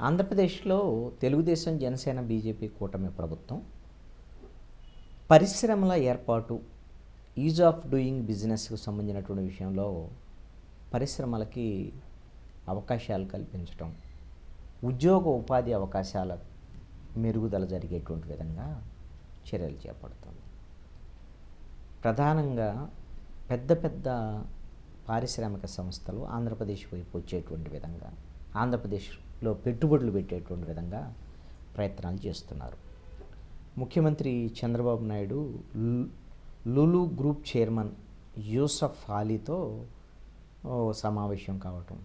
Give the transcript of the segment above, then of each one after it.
ఆంధ్రప్రదేశ్లో తెలుగుదేశం జనసేన బీజేపీ కూటమి ప్రభుత్వం పరిశ్రమల ఏర్పాటు ఈజ్ ఆఫ్ డూయింగ్ బిజినెస్కు సంబంధించినటువంటి విషయంలో పరిశ్రమలకి అవకాశాలు కల్పించటం ఉద్యోగ ఉపాధి అవకాశాల మెరుగుదల జరిగేటువంటి విధంగా చర్యలు చేపడుతుంది. ప్రధానంగా పెద్ద పెద్ద పారిశ్రామిక సంస్థలు ఆంధ్రప్రదేశ్ వైపు వచ్చేటువంటి విధంగా ఆంధ్రప్రదేశ్ లో పెట్టుబడులు పెట్టేటువంటి విధంగా ప్రయత్నాలు చేస్తున్నారు. ముఖ్యమంత్రి చంద్రబాబు నాయుడు లులు గ్రూప్ చైర్మన్ యూసఫ్ అలీతో సమావేశం కావటం.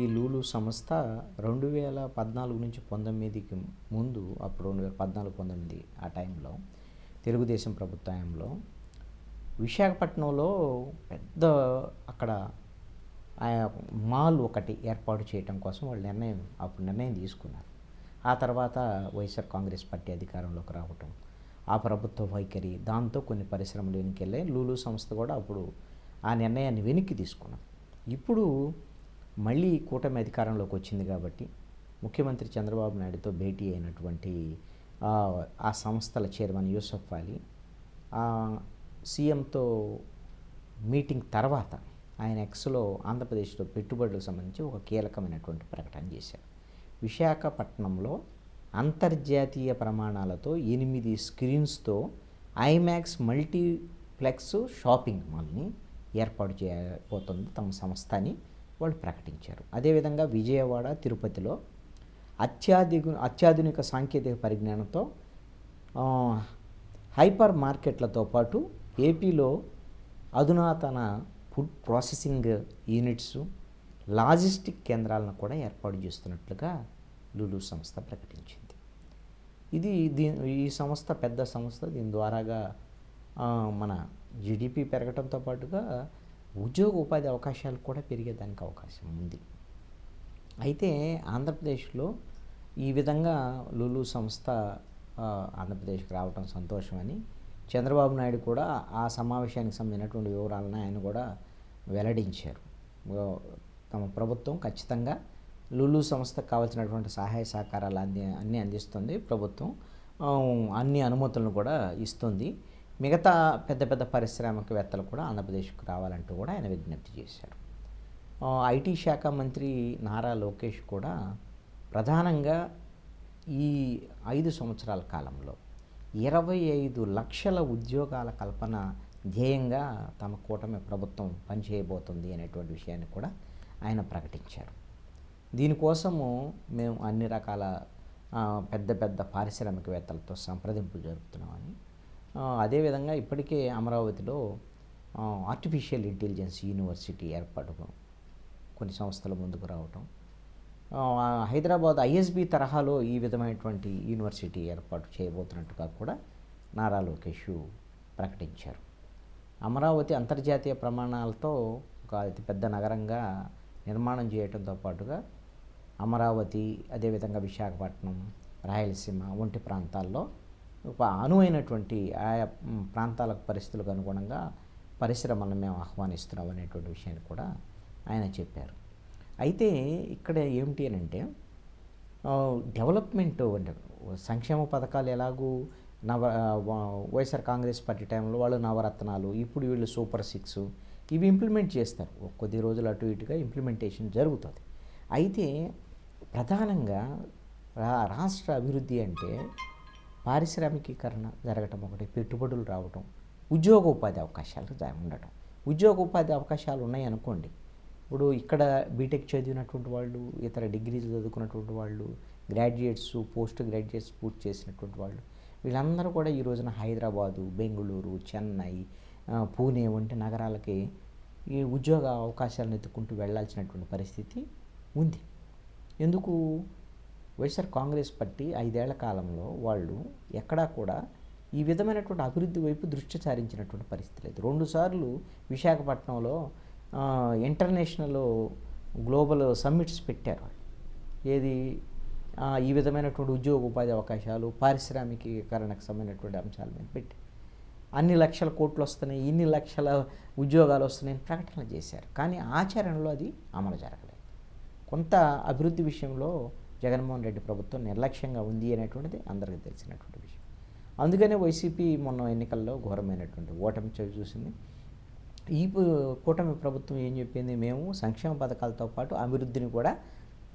ఈ లూలు సంస్థ రెండు వేల పద్నాలుగు నుంచి పంతొమ్మిదికి ముందు అప్పుడు రెండు వేల పద్నాలుగు పంతొమ్మిది ఆ టైంలో తెలుగుదేశం ప్రభుత్వంలో విశాఖపట్నంలో పెద్ద అక్కడ మాల్ ఒకటి ఏర్పాటు చేయటం కోసం వాళ్ళు నిర్ణయం అప్పుడు నిర్ణయం తీసుకున్నారు. ఆ తర్వాత వైఎస్ఆర్ కాంగ్రెస్ పార్టీ అధికారంలోకి రావటం ఆ ప్రభుత్వ వైఖరి దాంతో కొన్ని పరిశ్రమలు వెనుకెళ్ళే లూలు సంస్థ కూడా అప్పుడు ఆ నిర్ణయాన్ని వెనక్కి తీసుకున్నాం ఇప్పుడు మళ్ళీ కూటమి అధికారంలోకి వచ్చింది కాబట్టి ముఖ్యమంత్రి చంద్రబాబు నాయుడుతో భేటీ అయినటువంటి ఆ, సంస్థల చైర్మన్ యూసఫ్ అలీ సీఎంతో మీటింగ్ తర్వాత ఆయన ఎక్స్లో ఆంధ్రప్రదేశ్లో పెట్టుబడులకు సంబంధించి ఒక కీలకమైనటువంటి ప్రకటన చేశారు. విశాఖపట్నంలో అంతర్జాతీయ ప్రమాణాలతో ఎనిమిది స్క్రీన్స్తో ఐమాక్స్ మల్టీప్లెక్స్ షాపింగ్ మాల్ని ఏర్పాటు చేయబోతుంది తమ సంస్థ అని వాళ్ళు ప్రకటించారు. అదేవిధంగా విజయవాడ తిరుపతిలో అత్యాధిక అత్యాధునిక సాంకేతిక పరిజ్ఞానంతో హైపర్ మార్కెట్లతో పాటు ఏపీలో అధునాతన ఫుడ్ ప్రాసెసింగ్ యూనిట్స్ లాజిస్టిక్ కేంద్రాలను కూడా ఏర్పాటు చేస్తున్నట్లుగా లులు సంస్థ ప్రకటించింది. ఇది దీ ఈ సంస్థ పెద్ద సంస్థ. దీని ద్వారాగా మన జీడిపి పెరగడంతో పాటుగా ఉద్యోగ ఉపాధి అవకాశాలు కూడా పెరిగేదానికి అవకాశం ఉంది. అయితే ఆంధ్రప్రదేశ్లో ఈ విధంగా లులు సంస్థ ఆ, ఆంధ్రప్రదేశ్కి రావటం సంతోషమని చంద్రబాబు నాయుడు కూడా ఆ సమావేశానికి సంబంధించినటువంటి వివరాలను ఆయన కూడా వెల్లడించారు. తమ ప్రభుత్వం ఖచ్చితంగా లులు సంస్థకు కావాల్సినటువంటి సహాయ సహకారాలు అంది అన్నీ అందిస్తుంది. ప్రభుత్వం అన్ని అనుమతులను కూడా ఇస్తుంది. మిగతా పెద్ద పెద్ద పారిశ్రామికవేత్తలు కూడా ఆంధ్రప్రదేశ్కు రావాలంటూ కూడా ఆయన విజ్ఞప్తి చేశారు. ఐటీ శాఖ మంత్రి నారా లోకేష్ కూడా ప్రధానంగా ఈ ఐదు సంవత్సరాల కాలంలో ఇరవై ఐదు లక్షల ఉద్యోగాల కల్పన ధ్యేయంగా తమ కూటమి ప్రభుత్వం పనిచేయబోతుంది అనేటువంటి విషయాన్ని కూడా ఆయన ప్రకటించారు. దీనికోసము మేము అన్ని రకాల పెద్ద పెద్ద పారిశ్రామికవేత్తలతో సంప్రదింపులు జరుపుతున్నామని అదేవిధంగా ఇప్పటికే అమరావతిలో ఆర్టిఫిషియల్ ఇంటెలిజెన్స్ యూనివర్సిటీ ఏర్పాటు కొన్ని సంస్థలు ముందుకు రావటం హైదరాబాద్ ఐఎస్బి తరహాలో ఈ విధమైనటువంటి యూనివర్సిటీ ఏర్పాటు చేయబోతున్నట్టుగా కూడా నారా లోకేష్ ప్రకటించారు. అమరావతి అంతర్జాతీయ ప్రమాణాలతో ఒక అతిపెద్ద నగరంగా నిర్మాణం చేయడంతో పాటుగా అమరావతి అదేవిధంగా విశాఖపట్నం రాయలసీమ వంటి ప్రాంతాల్లో ఒక అనువైనటువంటి ఆయా ప్రాంతాలకు పరిస్థితులకు అనుగుణంగా పరిశ్రమలను మేము ఆహ్వానిస్తున్నాం అనేటువంటి విషయాన్ని కూడా ఆయన చెప్పారు. అయితే ఇక్కడ ఏమిటి అని అంటే డెవలప్మెంట్ అంటే సంక్షేమ పథకాలు ఎలాగూ నవ వైఎస్ఆర్ కాంగ్రెస్ పార్టీ టైంలో వాళ్ళు నవరత్నాలు ఇప్పుడు వీళ్ళు సూపర్ సిక్స్ ఇవి ఇంప్లిమెంట్ చేస్తారు. కొద్ది రోజులు అటు ఇటుగా ఇంప్లిమెంటేషన్ జరుగుతుంది. అయితే ప్రధానంగా రాష్ట్ర అభివృద్ధి అంటే పారిశ్రామికీకరణ జరగటం ఒకటి పెట్టుబడులు రావటం ఉద్యోగ ఉపాధి అవకాశాలు ఉండటం. ఉద్యోగ ఉపాధి అవకాశాలు ఉన్నాయి అనుకోండి ఇప్పుడు ఇక్కడ బీటెక్ చదివినటువంటి వాళ్ళు ఇతర డిగ్రీలు చదువుకున్నటువంటి వాళ్ళు గ్రాడ్యుయేట్స్ పోస్ట్ గ్రాడ్యుయేట్స్ పూర్తి చేసినటువంటి వాళ్ళు వీళ్ళందరూ కూడా ఈ రోజున హైదరాబాదు బెంగళూరు చెన్నై పూణే వంటి నగరాలకి ఈ ఉద్యోగ అవకాశాలను ఎత్తుకుంటూ వెళ్ళాల్సినటువంటి పరిస్థితి ఉంది. ఎందుకు? వైఎస్ఆర్ కాంగ్రెస్ పార్టీ ఐదేళ్ళ కాలంలో వాళ్ళు ఎక్కడా కూడా ఈ విధమైనటువంటి అభివృద్ధి వైపు దృష్టి సారించినటువంటి పరిస్థితి లేదు. రెండుసార్లు విశాఖపట్నంలో ఇంటర్నేషనల్ గ్లోబల్ సమ్మిట్స్ పెట్టారు. ఏది? ఈ విధమైనటువంటి ఉద్యోగ ఉపాధి అవకాశాలు పారిశ్రామికీకరణకు సంబంధించినటువంటి అంశాల మీద పెట్టి అన్ని లక్షల కోట్లు వస్తున్నాయి ఇన్ని లక్షల ఉద్యోగాలు వస్తున్నాయని ప్రకటనలు చేశారు. కానీ ఆచరణలో అది అమలు జరగలేదు. కొంత అభివృద్ధి విషయంలో జగన్మోహన్ రెడ్డి ప్రభుత్వం నిర్లక్ష్యంగా ఉంది అనేటువంటిది అందరికీ తెలిసినటువంటి విషయం. అందుకనే వైసీపీ మొన్న ఎన్నికల్లో ఘోరమైనటువంటి ఓటమి చవి చూసింది. ఈ కూటమి ప్రభుత్వం ఏం చెప్పింది? మేము సంక్షేమ పథకాలతో పాటు అభివృద్ధిని కూడా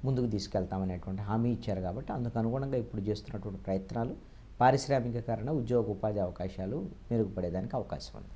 ముందుకు తీసుకెళ్తామనేటువంటి హామీ ఇచ్చారు కాబట్టి అందుకు అనుగుణంగా ఇప్పుడు చేస్తున్నటువంటి ప్రయత్నాలు పారిశ్రామికీకరణ ఉద్యోగ ఉపాధి అవకాశాలు మెరుగుపడేదానికి అవకాశం ఉంది.